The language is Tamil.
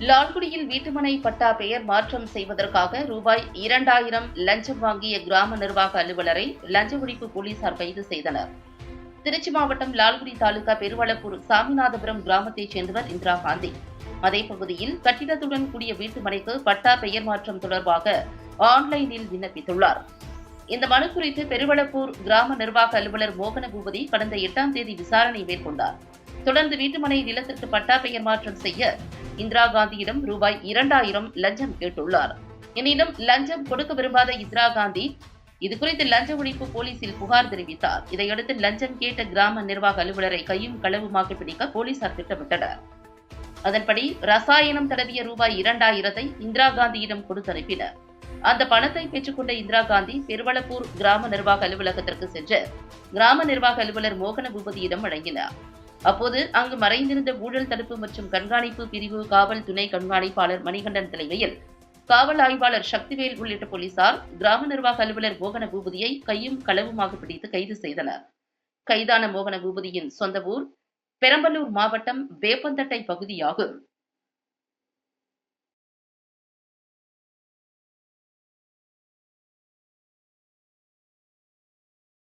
லால்குடியில் வீட்டுமனை பட்டா பெயர் மாற்றம் செய்வதற்காக ரூபாய் இரண்டாயிரம் லஞ்சம் வாங்கிய கிராம நிர்வாக அலுவலரை லஞ்ச ஒழிப்பு போலீசார் கைது செய்தனர். திருச்சி மாவட்டம் லால்குடி தாலுகா பெருவளப்பூர் சாமிநாதபுரம் கிராமத்தைச் சேர்ந்தவர் இந்திரா காந்தி. அதே பகுதியில் கட்டிடத்துடன் கூடிய வீட்டுமனைக்கு பட்டா பெயர் மாற்றம் தொடர்பாக ஆன்லைனில் விண்ணப்பித்துள்ளார். இந்த மனு குறித்து பெருவளப்பூர் கிராம நிர்வாக அலுவலர் மோகன பூபதி கடந்த எட்டாம் தேதி விசாரணை மேற்கொண்டார். தொடர்ந்து வீட்டுமனை நிலத்திற்கு பட்டா பெயர் மாற்றம் செய்ய இந்திரா காந்தியிடம் ரூபாய் இரண்டாயிரம் லஞ்சம் கேட்டுள்ளார். எனினும் லஞ்சம் கொடுக்க விரும்பாத இந்திரா காந்தி இதுகுறித்து லஞ்ச ஒழிப்பு போலீசில் புகார் தெரிவித்தார். இதையடுத்து லஞ்சம் கேட்ட கிராம நிர்வாக அலுவலரை கையும் களவுமாக பிடிக்க போலீசார் திட்டமிட்டனர். அதன்படி ரசாயனம் தடவிய ரூபாய் இரண்டாயிரத்தை இந்திரா காந்தியிடம் கொடுத்து அனுப்பினர். அந்த பணத்தை பெற்றுக்கொண்ட இந்திரா காந்தி பெருவளப்பூர் கிராம நிர்வாக அலுவலகத்திற்கு சென்று கிராம நிர்வாக அலுவலர் மோகன பூபதியிடம் வழங்கினார். அப்போது அங்கு மறைந்திருந்த ஊழல் தடுப்பு மற்றும் கண்காணிப்பு பிரிவு காவல் துணை கண்காணிப்பாளர் மணிகண்டன் தலைமையில் காவல் ஆய்வாளர் சக்திவேல் உள்ளிட்ட போலீசார் கிராம நிர்வாக அலுவலர் மோகன பூபதியை கையும் களவுமாக பிடித்து கைது செய்தனர். கைதான மோகன பூபதியின் சொந்த ஊர் பெரம்பலூர் மாவட்டம் வேப்பந்தட்டை பகுதியாகும்.